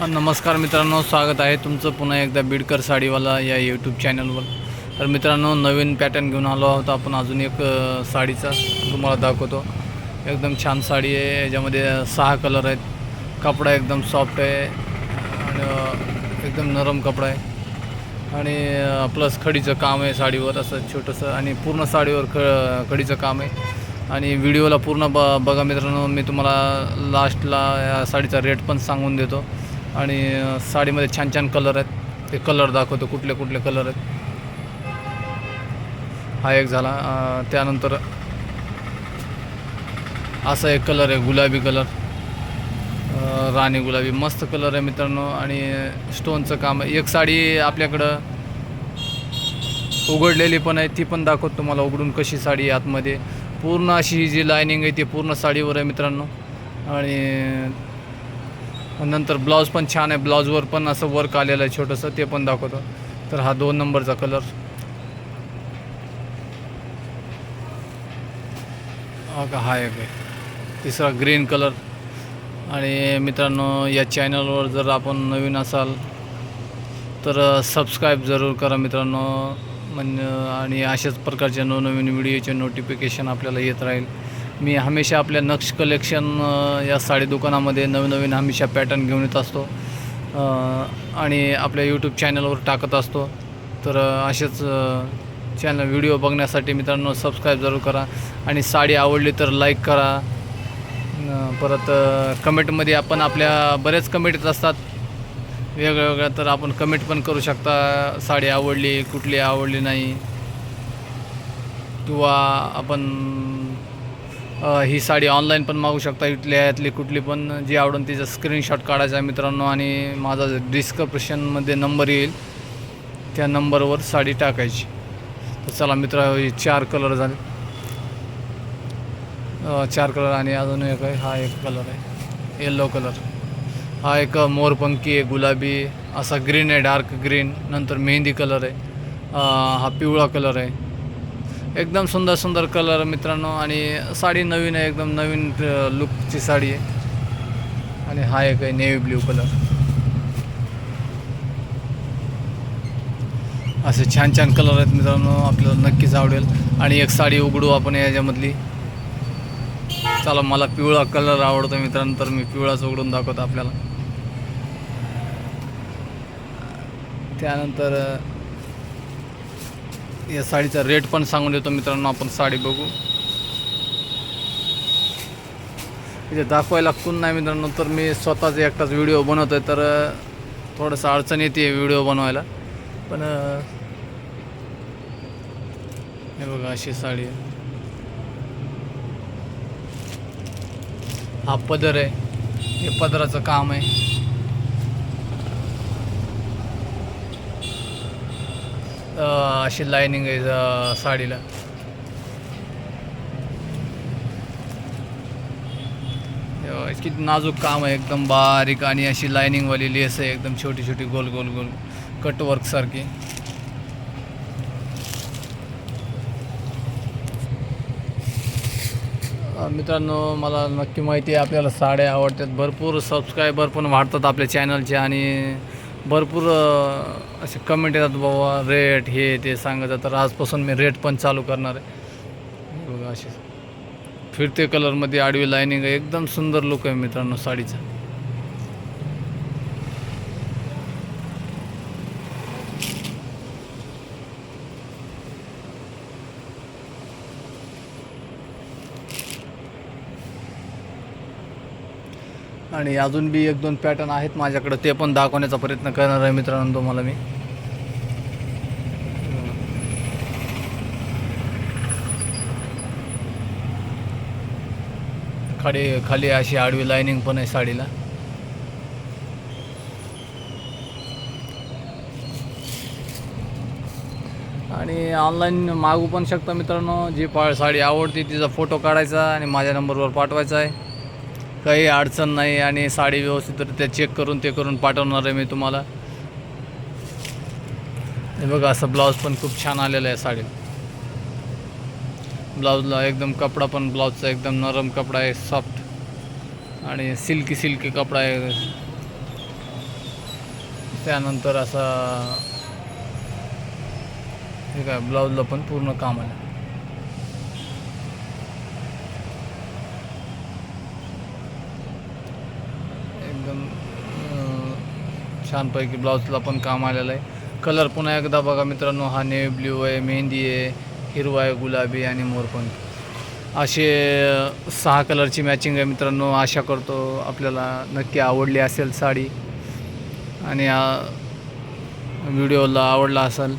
नमस्कार मित्रांनो स्वागत आहे तुमचं पुन्हा एकदा बीडकर साडीवाला या यूट्यूब चॅनलवर तर मित्रांनो नवीन पॅटर्न घेऊन आलो आहोत आपण अजून एक साडीचा तुम्हाला दाखवतो. एकदम छान साडी आहे याच्यामध्ये सहा कलर आहेत. कपडा एकदम सॉफ्ट आहे आणि एकदम नरम कपडा आहे. आणि प्लस खडीचं काम आहे साडीवर असं छोटंसं आणि पूर्ण साडीवर ख खडीचं काम आहे. आणि व्हिडिओला पूर्ण ब बघा मित्रांनो मी तुम्हाला लास्टला या साडीचा रेट पण सांगून देतो. आणि साडीमध्ये छान छान कलर आहेत. ते कलर दाखवतो कुठले कुठले कलर आहेत. हा एक झाला. त्यानंतर असा एक कलर आहे गुलाबी कलर. राणी गुलाबी. मस्त कलर आहे मित्रांनो. आणि स्टोनचं काम आहे. एक साडी आपल्याकडं उघडलेली पण आहे. ती पण दाखवतो तुम्हाला उघडून कशी साडी आतमध्ये. पूर्ण अशी जी लायनिंग आहे ती पूर्ण साडीवर आहे मित्रांनो. आणि नंतर ब्लाऊज पण छान आहे ब्लाऊजवर पण असं वर्क आलेलं आहे छोटंसं ते पण दाखवतो. तर हा दोन नंबरचा कलर हा का हा एक आहे. तिसरा ग्रीन कलर आणि मित्रांनो या चॅनलवर जर आपण नवीन असाल तर सबस्क्राईब जरूर करा मित्रांनो. म्हणजे आणि अशाच प्रकारचे नवनवीन व्हिडिओचे नोटिफिकेशन आपल्याला येत राहील. मी हमेशा आपल्या नक्ष कलेक्शन या साडी दुकानामध्ये नवीन नवीन हमेशा पॅटर्न घेऊन येत असतो. आणि आपल्या यूट्यूब चॅनलवर टाकत असतो. तर असेच चॅनल व्हिडिओ बघण्यासाठी मित्रांनो सबस्क्राईब जरूर करा. आणि साडी आवडली तर लाईक करा. परत कमेंटमध्ये आपण आपल्या बरेच कमेंट येत असतात. वेगळ्या वेगळ्या तर आपण कमेंट पण करू शकता. साडी आवडली कुठली आवडली नाही. किंवा आपण ही साडी ऑनलाईन पण मागू शकता इथल्या यातली कुठली पण जी आवडून तिचा स्क्रीनशॉट काढायचा आहे मित्रांनो आणि माझा डिस्क्रिप्शनमध्ये नंबर येईल त्या नंबरवर साडी टाकायची. तर चला मित्र हे चार कलर झाले. चार कलर आणि अजून एक आहे हा एक कलर आहे. येल्लो कलर हा एक मोरपंखी आहे गुलाबी असा ग्रीन आहे डार्क ग्रीन नंतर मेहंदी कलर आहे. हा पिवळा कलर आहे. एकदम सुंदर सुंदर कलर मित्रांनो आणि साडी नवीन आहे एकदम नवीन लुकची साडी आहे. आणि हा एक आहे नेव्ही ब्ल्यू कलर असे छान छान कलर आहेत मित्रांनो आपल्याला नक्कीच आवडेल. आणि एक साडी उघडू आपण याच्यामधली. चला मला पिवळा कलर आवडतो मित्रांनो तर मी पिवळाच उघडून दाखवतो आपल्याला. त्यानंतर या साडीचा रेट पण सांगून देतो मित्रांनो आपण साडी बघू. इथे दाखवायला कोण नाही मित्रांनो तर मी स्वतःच एकटाच व्हिडिओ बनवतो आहे तर थोडंसं अडचण येते व्हिडिओ बनवायला. पण हे बघा अशी साडी आहे. हा पदर आहे. हे पदराचं काम आहे. अशी लायनिंग आहे साडीला. इतकी किती नाजूक काम आहे एकदम बारीक आणि अशी लायनिंगवाली लेस आहे एकदम छोटी छोटी गोल गोल गोल कटवर्क सारखी. मित्रांनो मला नक्की माहिती आहे आपल्याला साड्या आवडतात भरपूर सबस्क्रायबर पण वाढतात आपल्या चॅनलचे आणि भरपूर असे कमेंट येतात बाबा रेट हे ते सांगत तर आजपासून मी रेट पण चालू करणार आहे. बघा असे फिरते कलरमध्ये आडवी लाईनिंग आहे. एकदम सुंदर लुक आहे मित्रांनो साडीचा. आणि अजून बी एक दोन पॅटर्न आहेत माझ्याकडं ते पण दाखवण्याचा प्रयत्न करणार आहे मित्रांनो तुम्हाला मी. खाली खाली अशी आडवी लाईनिंग पण आहे साडीला. आणि ऑनलाईन मागू पण शकता मित्रांनो जी पा साडी आवडते तिचा फोटो काढायचा आणि माझ्या नंबरवर पाठवायचा आहे. काही अडचण नाही आणि साडी व्यवस्थितरित्या चेक करून ते करून पाठवणार आहे मी तुम्हाला. हे बघा असं ब्लाऊज पण खूप छान आलेलं आहे साडी. ब्लाऊजला एकदम कपडा पण ब्लाऊजचा एकदम नरम कपडा आहे सॉफ्ट आणि सिल्की सिल्की कपडा आहे. त्यानंतर असा हे काय ब्लाऊजला पण पूर्ण काम आलं एकदम अं, छानपैकी ब्लाऊजला पण काम आलेलं आहे. कलर पुन्हा एकदा बघा मित्रांनो हा नेव्ही ब्ल्यू आहे मेहंदी आहे हिरवा आहे गुलाबी आणि मोरपंख असे सहा कलरची मॅचिंग आहे मित्रांनो आशा करतो आपल्याला नक्की आवडली असेल साडी. आणि व्हिडिओला आवडला असेल